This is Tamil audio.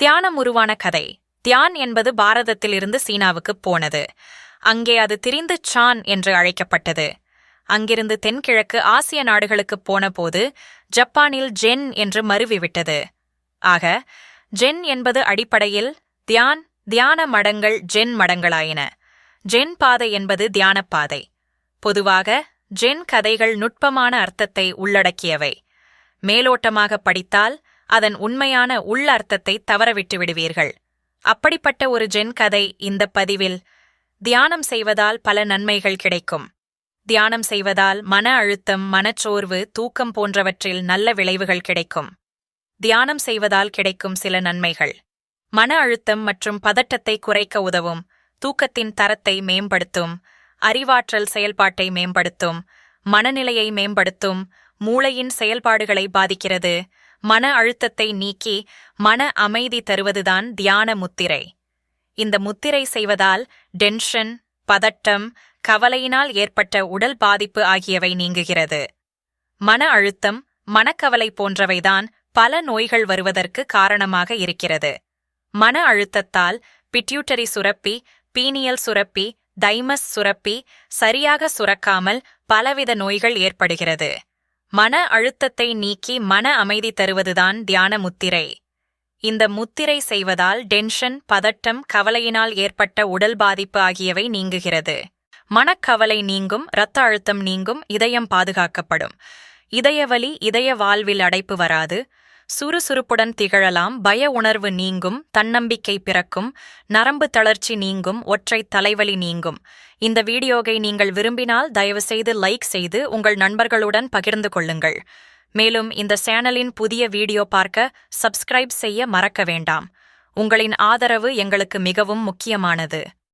தியானம் உருவான கதை. தியான் என்பது பாரதத்திலிருந்து சீனாவுக்கு போனது. அங்கே அது திரிந்து சான் என்று அழைக்கப்பட்டது. அங்கிருந்து தென்கிழக்கு ஆசிய நாடுகளுக்கு போனபோது ஜப்பானில் ஜென் என்று மருவிவிட்டது. ஆக ஜென் என்பது அடிப்படையில் தியான் தியான மடங்கள் ஜென் மடங்களாயின. ஜென் பாதை என்பது தியான பாதை. பொதுவாக ஜென் கதைகள் நுட்பமான அர்த்தத்தை உள்ளடக்கியவை. மேலோட்டமாக படித்தால் அதன் உண்மையான உள் அர்த்தத்தை தவறவிட்டு விடுவீர்கள். அப்படிப்பட்ட ஒரு ஜென் கதை இந்த பதிவில். தியானம் செய்வதால் பல நன்மைகள் கிடைக்கும். தியானம் செய்வதால் மன அழுத்தம் மனச்சோர்வு தூக்கம் போன்றவற்றில் நல்ல விளைவுகள் கிடைக்கும். தியானம் செய்வதால் கிடைக்கும் சில நன்மைகள். மன அழுத்தம் மற்றும் பதட்டத்தை குறைக்க உதவும். தூக்கத்தின் தரத்தை மேம்படுத்தும். அறிவாற்றல் செயல்பாட்டை மேம்படுத்தும். மனநிலையை மேம்படுத்தும். மூளையின் செயல்பாடுகளை பாதிக்கிறது. மன அழுத்தத்தை நீக்கி மன அமைதி தருவதுதான் தியான முத்திரை. இந்த முத்திரை செய்வதால் டென்ஷன் பதட்டம் கவலையினால் ஏற்பட்ட உடல் பாதிப்பு ஆகியவை நீங்குகிறது. மன அழுத்தம் மனக்கவலை போன்றவைதான் பல நோய்கள் வருவதற்கு காரணமாக இருக்கிறது. மன அழுத்தத்தால் பிட்யூட்டரி சுரப்பி பீனியல் சுரப்பி தைமஸ் சுரப்பி சரியாக சுரக்காமல் பலவித நோய்கள் ஏற்படுகிறது. மன அழுத்தத்தை நீக்கி மன அமைதி தருவதுதான் தியான முத்திரை. இந்த முத்திரை செய்வதால் டென்ஷன் பதட்டம் கவலையினால் ஏற்பட்ட உடல் பாதிப்பு ஆகியவை நீங்குகிறது. மனக்கவலை நீங்கும் இரத்த அழுத்தம் நீங்கும் இதயம் பாதுகாக்கப்படும். இதயவலி இதய வாழ்வில் அடைப்பு வராது. சுறுசுறுப்புடன் திகழலாம் பய உணர்வு நீங்கும் தன்னம்பிக்கை பிறக்கும் நரம்பு தளர்ச்சி நீங்கும் ஒற்றை தலைவலி நீங்கும். இந்த வீடியோவை நீங்கள் விரும்பினால் தயவுசெய்து லைக் செய்து உங்கள் நண்பர்களுடன் பகிர்ந்து கொள்ளுங்கள். மேலும் இந்த சேனலின் புதிய வீடியோ பார்க்க சப்ஸ்கிரைப் செய்ய மறக்க வேண்டாம். உங்களின் ஆதரவு எங்களுக்கு மிகவும் முக்கியமானது.